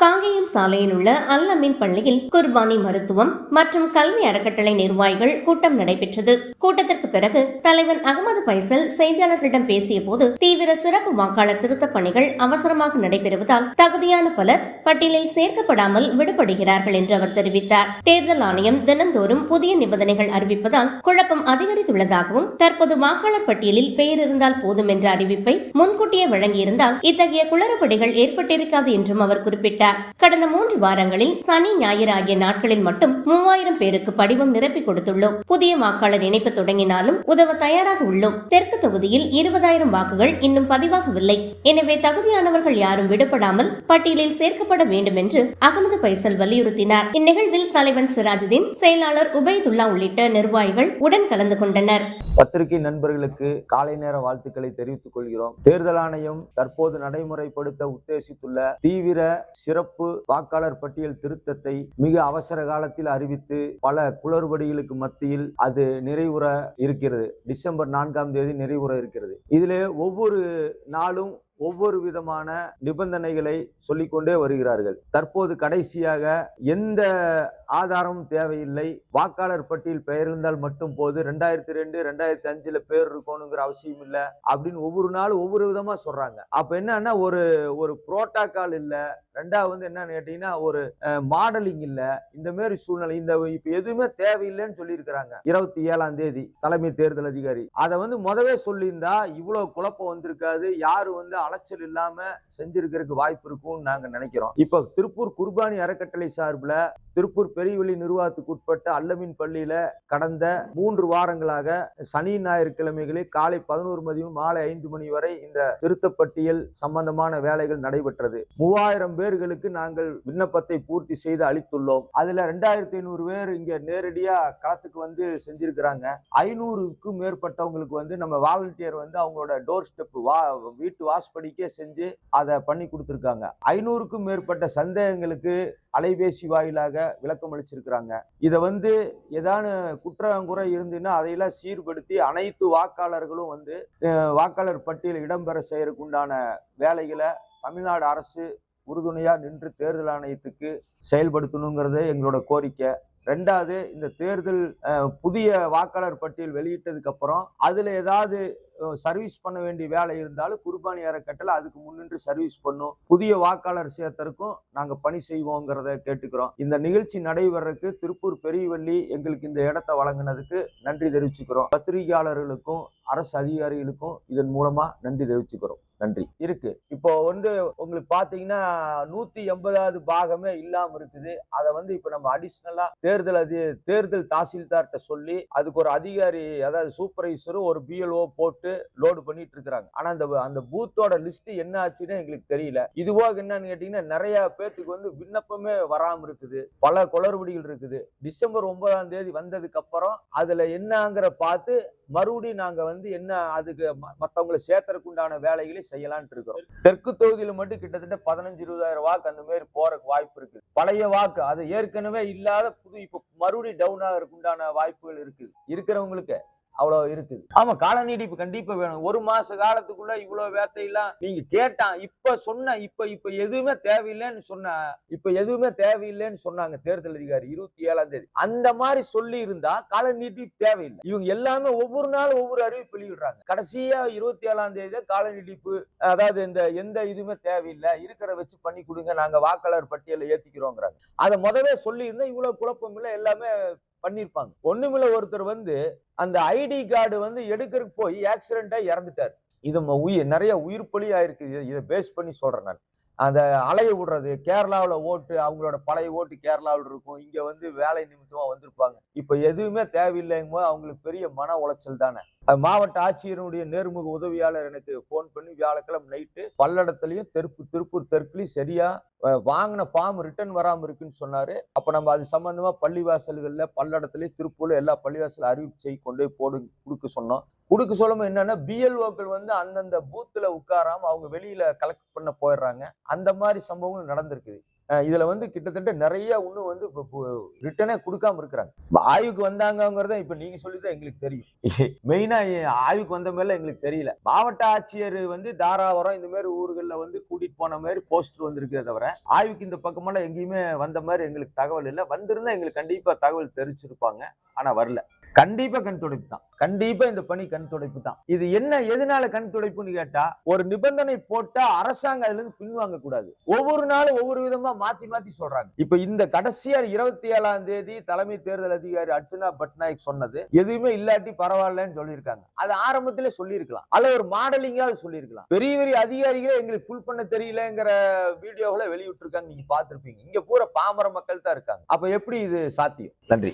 காங்கேயம் சாலையில் உள்ள அல்லமின் பள்ளியில் குர்பானி மருத்துவம் மற்றும் கல்வி அறக்கட்டளை நிர்வாகிகள் கூட்டம் நடைபெற்றது. கூட்டத்திற்கு பிறகு தலைவன் அகமது பைசல் செய்தியாளர்களிடம் பேசிய போது தீவிர சிறப்பு வாக்காளர் திருத்தப் பணிகள் அவசரமாக நடைபெறுவதால் தகுதியான பலர் பட்டியலில் சேர்க்கப்படாமல் விடுபடுகிறார்கள் என்று அவர் தெரிவித்தார். தேர்தல் ஆணையம் தினந்தோறும் புதிய நிபந்தனைகள் அறிவிப்பதால் குழப்பம் அதிகரித்துள்ளதாகவும் தற்போது வாக்காளர் பட்டியலில் பெயர் இருந்தால் போதும் என்ற அறிவிப்பை முன்கூட்டியே வழங்கியிருந்தால் இத்தகைய குளறுபடிகள் ஏற்பட்டிருக்காது என்றும் அவர் குறிப்பிட்டார். கடந்த கடந்த மூன்று வாரங்களில் சனி ஞாயிறு ஆகிய நாட்களில் மட்டும் மூவாயிரம் பேருக்கு படிவம் நிரப்பி கொடுத்துள்ளோம். புதிய வாக்காளர் இணைப்பு தொடங்கினாலும் உதவ தயாராக உள்ளோம். தெற்கு தொகுதியில் இருபதாயிரம் வாக்குகள் இன்னும் பதிவாகவில்லை. எனவே தகுதியானவர்கள் யாரும் விடுபடாமல் பட்டியலில் சேர்க்கப்பட வேண்டும் என்று அகமது பைசல் வலியுறுத்தினார். இந்நிகழ்வில் தலைவன் சிராஜுதீன் செயலாளர் உபைதுல்லா உள்ளிட்ட நிர்வாகிகள் உடன் கலந்து கொண்டனர். பத்திரிகை நண்பர்களுக்கு காலை நேர வாழ்த்துக்களை தெரிவித்துக் கொள்கிறோம். தேர்தல் ஆணையம் தற்போது நடைமுறைப்படுத்த உத்தேசித்துள்ள தீவிர சிறப்பு வாக்காளர் பட்டியல் திருத்தத்தை மிக அவசர காலத்தில் அறிவித்து பல குளறுபடிகளுக்கு மத்தியில் அது நிறைவுற இருக்கிறது. டிசம்பர் நான்காம் தேதி நிறைவுற இருக்கிறது. இதில் ஒவ்வொரு நாளும் ஒவ்வொரு விதமான நிபந்தனைகளை சொல்லிக்கொண்டே வருகிறார்கள். தற்போது கடைசியாக எந்த ஆதாரமும் தேவையில்லை. வாக்காளர் பட்டியல் பெயர் இருந்தால் மட்டும் போது ரெண்டாயிரத்தி ரெண்டு ரெண்டாயிரத்தி அஞ்சுல பேர் இருக்கணுங்கிற அவசியம் இல்லை அப்படின்னு ஒவ்வொரு நாளும் ஒவ்வொரு விதமா சொல்றாங்க. அப்ப என்னன்னா ஒரு ஒரு புரோட்டோகால் இல்லை ரெண்டாவது வந்து என்னன்னு கேட்டீங்கன்னா ஒரு மாடலிங் இல்ல. இந்த மாதிரி சூழ்நிலை இந்த இப்ப எதுவுமே தேவையில்லைன்னு சொல்லியிருக்கிறாங்க. இருபத்தி ஏழாம் தேதி தலைமை தேர்தல் அதிகாரி. அதை வந்து முதவே சொல்லியிருந்தா இவ்வளவு குழப்பம் வந்திருக்காது. யாரு வந்து அலைச்சல் இல்லாம செஞ்சிருக்கிறதுக்கு வாய்ப்பு இருக்கும்னு நாங்க நினைக்கிறோம். இப்ப திருப்பூர் குர்பானி அறக்கட்டளை சார்பில் திருப்பூர் பெரியவெளி நிர்வாகத்துக்கு உட்பட்ட அல்லமின் பள்ளியில கடந்த மூன்று வாரங்களாக சனி ஞாயிற்றுக்கிழமைகளில் காலை பதினோரு மதியம் மாலை ஐந்து மணி வரை இந்த திருத்தப்பட்டியல் சம்பந்தமான வேலைகள் நடைபெற்றது. மூவாயிரம் பேர்களுக்கு நாங்கள் விண்ணப்பத்தை பூர்த்தி செய்து அளித்துள்ளோம். அதுல ரெண்டாயிரத்தி ஐநூறு பேர் இங்க நேரடியா களத்துக்கு வந்து செஞ்சிருக்கிறாங்க. ஐநூறுக்கும் மேற்பட்டவங்களுக்கு வந்து நம்ம வாலண்டியர் வந்து அவங்களோட டோர் ஸ்டெப் வா வீட்டு வாசப்படிக்கே செஞ்சு அதை பண்ணி கொடுத்துருக்காங்க. ஐநூறுக்கும் மேற்பட்ட சந்தேகங்களுக்கு அலைபேசி வாயிலாக விளக்கம் அளிச்சிருக்கிறாங்க. இதை வந்து ஏதான குற்றங்குறை இருந்துன்னா அதையெல்லாம் சீர்படுத்தி அனைத்து வாக்காளர்களும் வந்து வாக்காளர் பட்டியல் இடம்பெற செய்யறதுக்குண்டான வேலைகளை தமிழ்நாடு அரசு உறுதுணையாக நின்று தேர்தல் ஆணையத்துக்கு செயல்படுத்தணுங்கிறது எங்களோட கோரிக்கை. ரெண்டாவது இந்த தேர்தல் புதிய வாக்காளர் பட்டியல் வெளியிட்டதுக்கு அப்புறம் ஏதாவது சர்வீஸ் பண்ண வேண்டிய வேலை இருந்தாலும் குர்பானி அறக்கட்டளை அதுக்கு முன்னின்று சர்வீஸ் பண்ணும். புதிய வாக்காளர் சேர்த்தருக்கும் நாங்கள் பணி செய்வோங்கிறத கேட்டுக்கிறோம். இந்த நிகழ்ச்சி நடைபெறக்கு திருப்பூர் பெரியவள்ளி எங்களுக்கு இந்த இடத்தை வழங்கினதுக்கு நன்றி தெரிவிச்சுக்கிறோம். பத்திரிகையாளர்களுக்கும் அரசு அதிகாரிகளுக்கும் இதன் மூலமா நன்றி தெரிவிச்சுக்கிறோம். நன்றி. இருக்கு. இப்போ வந்து உங்களுக்கு பாத்தீங்கன்னா நூத்தி எண்பதாவது பாகமே இல்லாம இருக்குது. அதை வந்து இப்ப நம்ம அடிஷ்னலா தேர்தல் அதி தேர்தல் தாசில்தார்கிட்ட சொல்லி அதுக்கு ஒரு அதிகாரி அதாவது சூப்பர்வைசரும் ஒரு பிஎல்ஓ போட்டு லோடு பண்ணிட்டு இருக்கிறாங்க ஆனா அந்த அந்த பூத்தோட லிஸ்ட் என்ன ஆச்சுன்னு எங்களுக்கு தெரியல. இதுவாக என்னன்னு கேட்டீங்கன்னா நிறைய பேத்துக்கு வந்து விண்ணப்பமே வராம இருக்குது. பல குளறுபடிகள் இருக்குது. டிசம்பர் ஒன்பதாம் தேதி வந்ததுக்கு அப்புறம் அதுல என்னங்கிற பார்த்து மறுபடியும் நாங்க வந்து என்ன அதுக்கு ம- மத்தவங்களை சேர்த்தறதுக்கு வேலைகளை செய்யலாம்னு இருக்கிறோம். தெற்கு தொகுதியில மட்டும் கிட்டத்தட்ட பதினஞ்சு இருபதாயிரம் வாக்கு அந்த மாதிரி போறதுக்கு வாய்ப்பு இருக்கு. பழைய வாக்கு அது ஏற்கனவே இல்லாத புது இப்ப மறுபடியும் டவுன் ஆகிறதுக்கு உண்டான வாய்ப்புகள் இருக்குது இருக்கிறவங்களுக்கு அவ்வளவு இருக்குது. ஆமா கால நீடிப்பு கண்டிப்பா வேணும். ஒரு மாச காலத்துக்குள்ள இவ்வளவு வேத்தையெல்லாம் நீங்க கேட்டான் இப்ப சொன்ன இப்ப இப்ப எதுவுமே தேவையில்லைன்னு சொன்ன இப்ப எதுவுமே தேவையில்லைன்னு சொன்னாங்க தேர்தல் அதிகாரி இருபத்தி ஏழாம் தேதி. அந்த மாதிரி சொல்லி இருந்தா கால நீட்டிப்பு தேவையில்லை. இவங்க எல்லாமே ஒவ்வொரு நாளும் ஒவ்வொரு அறிவிப்பு வெளியிடுறாங்க. கடைசியா இருபத்தி ஏழாம் தேதி கால நீட்டிப்பு அதாவது இந்த எந்த இதுவுமே தேவையில்லை இருக்கிற வச்சு பண்ணி கொடுங்க நாங்க வாக்காளர் பட்டியலை ஏத்திக்கிறோங்கிறாங்க. அதை முதவே சொல்லி இருந்தா இவ்வளவு குழப்பம் இல்லை எல்லாமே பண்ணியிருப்பாங்க ஒண்ணுமில்ல ஒருத்தர் வந்து அந்த ஐடி கார்டு வந்து எடுக்கிறதுக்கு போய் ஆக்சிடென்டா இறந்துட்டார். இது உயிர் நிறைய உயிர் பலி ஆயிருக்கு இதை- இதை பேஸ் பண்ணி சொல்றேன் நான். அந்த அலைய விடுறது கேரளாவில் ஓட்டு அவங்களோட பழைய ஓட்டு கேரளாவில் இருக்கும். இங்கே வந்து வேலை நிமித்தமாக வந்திருப்பாங்க. இப்போ எதுவுமே தேவையில்லைங்கும் போது அவங்களுக்கு பெரிய மன உளைச்சல் தானே. மாவட்ட ஆட்சியருடைய நேர்முக உதவியாளர் எனக்கு ஃபோன் பண்ணி வியாழக்கிழமை நைட்டு பல்லடத்துலையும் தெற்கு திருப்பூர் தெற்குலேயும் சரியா வாங்கின ஃபார்ம் ரிட்டர்ன் வராமல் இருக்குன்னு சொன்னாரு. அப்போ நம்ம அது சம்மந்தமாக பள்ளிவாசல்களில் பல்லடத்துலேயும் திருப்பூர்ல எல்லா பள்ளிவாசல் அறிவிப்பு செய்ய கொண்டு போய் போடு கொடுக்க சொன்னோம். கொடுக்க சொல்லும் என்னன்னா பிஎல்ஓக்கள் வந்து அந்தந்த பூத்துல உட்காராம அவங்க வெளியில கலெக்ட் பண்ண போயிடுறாங்க. அந்த மாதிரி சம்பவங்கள் நடந்திருக்குது. இதுல வந்து கிட்டத்தட்ட நிறைய இன்னும் வந்து ரிட்டனே கொடுக்காம இருக்கிறாங்க. ஆய்வுக்கு வந்தாங்கிறத இப்ப நீங்க சொல்லிதான் எங்களுக்கு தெரியும். மெயினா ஆய்வுக்கு வந்த மேல எங்களுக்கு தெரியல. மாவட்ட ஆட்சியர் வந்து தாராபுரம் இந்த மாதிரி ஊர்களில் வந்து கூட்டிட்டு போன மாதிரி போஸ்டர் வந்திருக்கே தவிர ஆய்வுக்கு இந்த பக்கமெல்லாம் எங்கேயுமே வந்த மாதிரி எங்களுக்கு தகவல் இல்லை. வந்திருந்தா எங்களுக்கு கண்டிப்பா தகவல் தெரிச்சிருப்பாங்க ஆனா வரல. கண்டிப்பா கண் துடைப்பு தான். கண்டிப்பா இந்த பணி கண் துடைப்பு தான். இது என்ன எதனால கண் துடைப்புன்னு கேட்டா ஒரு நிபந்தனை போட்டா அரசாங்கம் அதுல இருந்து பின்வாங்க கூடாது. ஒவ்வொரு நாளும் ஒவ்வொரு விதமா மாத்தி மாத்தி சொல்றாங்க. இப்ப இந்த கடைசியா இருபத்தி ஏழாம் தேதி தலைமை தேர்தல் அதிகாரி அர்ச்சனா பட்நாயக் சொன்னது எதுவுமே இல்லாட்டி பரவாயில்லன்னு சொல்லியிருக்காங்க. அது ஆரம்பத்திலே சொல்லியிருக்கலாம். அல்ல ஒரு மாடலிங்காவது சொல்லியிருக்கலாம். பெரிய பெரிய அதிகாரிகளே எங்களுக்கு ஃபுல் பண்ண தெரியலங்கிற வீடியோகளை வெளியிட்டிருக்காங்க. நீங்க பாத்துருப்பீங்க இங்க பூரா பாமர மக்கள் தான் இருக்காங்க. அப்ப எப்படி இது சாத்தியம்? நன்றி.